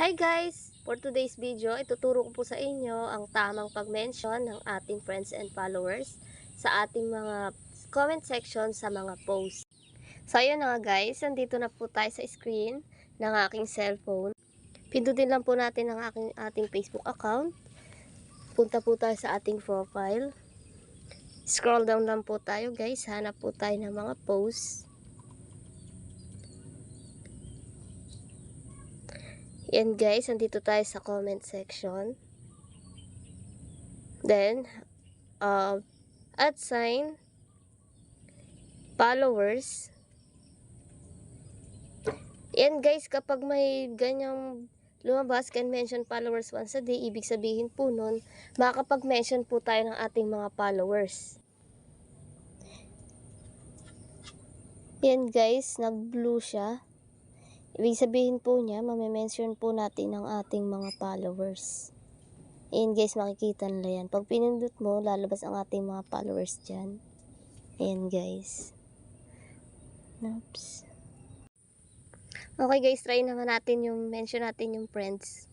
Hi guys! For today's video, ituturo ko po sa inyo ang tamang pag-mention ng ating friends and followers sa ating mga comment section sa mga posts. So ayun na nga guys, nandito na po tayo sa screen ng aking cellphone. Pindutin lang po natin ang aking, ating Facebook account. Punta po tayo sa ating profile. Scroll down lang po tayo guys. Hanap po tayo ng mga posts. Yan guys, nandito tayo sa comment section. Then, uh, at sign, followers. Yan guys, kapag may ganyang lumabas can mention followers once a day, ibig sabihin po nun, makakapag-mention po tayo ng ating mga followers. Yan guys, nag-blue siya. Ibig sabihin po niya, mamimension po natin ang ating mga followers. Ayan guys, makikita nila yan. Pag pinindot mo, lalabas ang ating mga followers dyan. Ayan guys. Oops. Okay guys, try naman natin yung mention natin yung friends.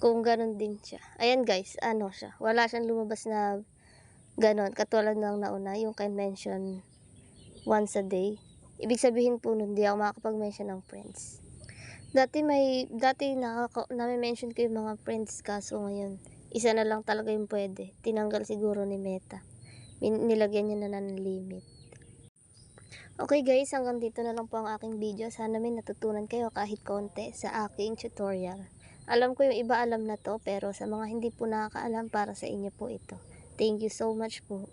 Kung ganun din siya. Ayan guys, ano siya. Wala siyang lumabas na ganon. Katulad ng nauna, yung can mention once a day. Ibig sabihin po nun, di ako makakapag-mention ng friends. Dati may, dati nakaka, nami-mention ko yung mga friends kaso ngayon, isa na lang talaga yung pwede. Tinanggal siguro ni Meta. Min- nilagyan niya na ng limit. Okay guys, hanggang dito na lang po ang aking video. Sana may natutunan kayo kahit konti sa aking tutorial. Alam ko yung iba alam na to, pero sa mga hindi po nakakaalam, para sa inyo po ito. Thank you so much po.